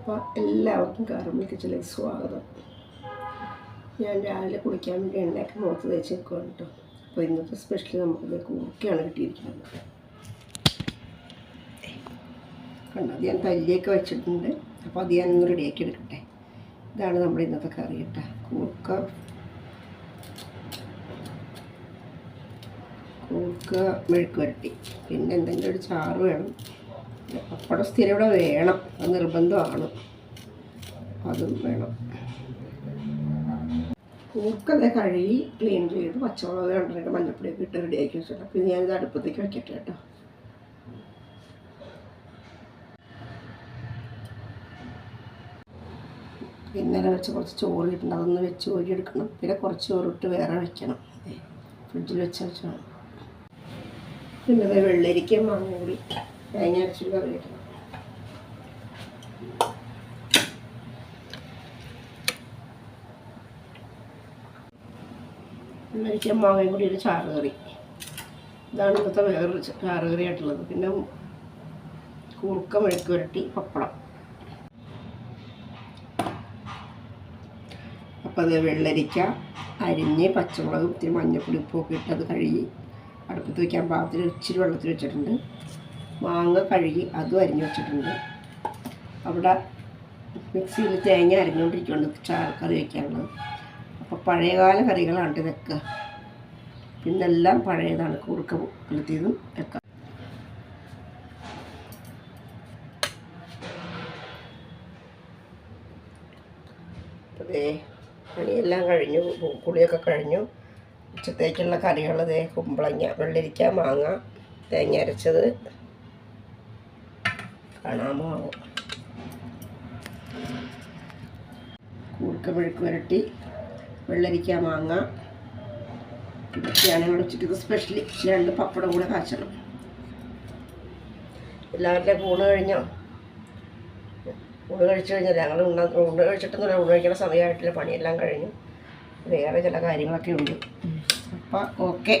അപ്പോൾ എല്ലാവർക്കും കാറുമ്പിൽ കിച്ചണിലേക്ക് സ്വാഗതം. ഞാൻ രാവിലെ കുളിക്കാൻ വേണ്ടി എണ്ണയൊക്കെ മുഖത്ത് തേച്ച് നിൽക്കുകയാണ് കേട്ടോ. അപ്പോൾ ഇന്നത്തെ സ്പെഷ്യൽ നമുക്കിത് കൂർക്കയാണ് കിട്ടിയിരിക്കുന്നത്. കണ്ടോ? അത് ഞാൻ തല്ലിയൊക്കെ വെച്ചിട്ടുണ്ട്. അപ്പോൾ അത് ഞാനൊന്ന് റെഡിയാക്കി എടുക്കട്ടെ. ഇതാണ് നമ്മുടെ ഇന്നത്തെ കറി കേട്ടോ. കൂർക്ക കൂർക്ക മെഴുക്ക് വരട്ടി പിന്നെ എന്തെങ്കിലും ഒരു ചാറ് വേണം. പപ്പടം സ്ഥിരം ഇവിടെ വേണം. അത് നിർബന്ധമാണ്. അതും വേണം. കൂർക്കതെ കഴുകി ക്ലീൻ ചെയ്ത് പച്ചമുളക് കണ്ടിട്ട് മഞ്ഞപ്പൊടിയൊക്കെ ഇട്ട് റെഡിയാക്കി വെച്ചിട്ട് പിന്നെ ഇത് അടുപ്പത്തേക്ക് വെക്കട്ടെ കേട്ടോ. ഇന്നലെ വെച്ച് കുറച്ച് ചോറ് ഇട്ടുണ്ട് അതൊന്ന് വെച്ച് കോരി എടുക്കണം. പിന്നെ കുറച്ച് ചോറിട്ട് വേറെ വെക്കണം. ഫ്രിഡ്ജിൽ വെച്ച് വെച്ചാൽ പിന്നെ ദേ വെള്ളരിക്ക മാങ്ങ കൂടി. തേങ്ങ അരച്ചിട്ട് കറി വെള്ളരിക്ക മാങ്ങയും കൂടി ഒരു ചാറ് കറി. ഇതാണ് ഇന്നത്തെ വേറൊരു ചാറ് കറി ആയിട്ടുള്ളത് പിന്നെ കൂർക്ക മെഴുക്ക് പുരട്ടി പപ്പടം. അപ്പോൾ അത് വെള്ളരിക്ക അരിഞ്ഞ് പച്ചമുളക് ഇത്തിരി മഞ്ഞപ്പൊടി ഉപ്പൊക്കെ ഇട്ട് അത് കഴുകി അടുപ്പത്ത് വയ്ക്കാൻ പാകത്തിന് ഇച്ചിരി വെള്ളത്തിൽ വെച്ചിട്ടുണ്ട്. മാങ്ങ കഴുകി അതും അരിഞ്ഞ് വെച്ചിട്ടുണ്ട്. അവിടെ മിക്സിയിൽ തേങ്ങ അരിഞ്ഞുകൊണ്ടിരിക്കുകയാണ് ചാർക്കറി കറി വയ്ക്കാനുള്ളത് അപ്പോൾ പഴയകാല കറികളാണ് ഇതൊക്കെ പിന്നെല്ലാം പഴയതാണ്. കുറുക്ക പുലത്തിയതും ഒക്കെ അതേ പണിയെല്ലാം കഴിഞ്ഞു. കുളിയൊക്കെ കഴിഞ്ഞു. ഉച്ചത്തേക്കുള്ള കറികൾ ദേ കുമ്പളങ്ങ വെള്ളരിക്ക മാങ്ങ തേങ്ങ അരച്ചത്. കാണാമോ കൂർക്ക മെഴുക്ക് വരട്ടി വെള്ളരിക്ക മാങ്ങ ഇതൊക്കെയാണ് ഞങ്ങൾ ഉച്ചയ്ക്ക് സ്പെഷ്യലി രണ്ട് പപ്പടം കൂടെ കാച്ചണം. എല്ലാവരുടെ ഊണ് കഴിഞ്ഞോ? ഊണ് കഴിച്ചു കഴിഞ്ഞാൽ ഞങ്ങൾ ഉണ്ണ ഊണ് കഴിച്ചിട്ടൊന്നുമില്ല ഊണ് കഴിക്കുന്ന സമയമായിട്ടില്ല പണിയെല്ലാം കഴിഞ്ഞു. വേറെ ചില കാര്യങ്ങളൊക്കെ ഉണ്ട്. അപ്പം ഓക്കെ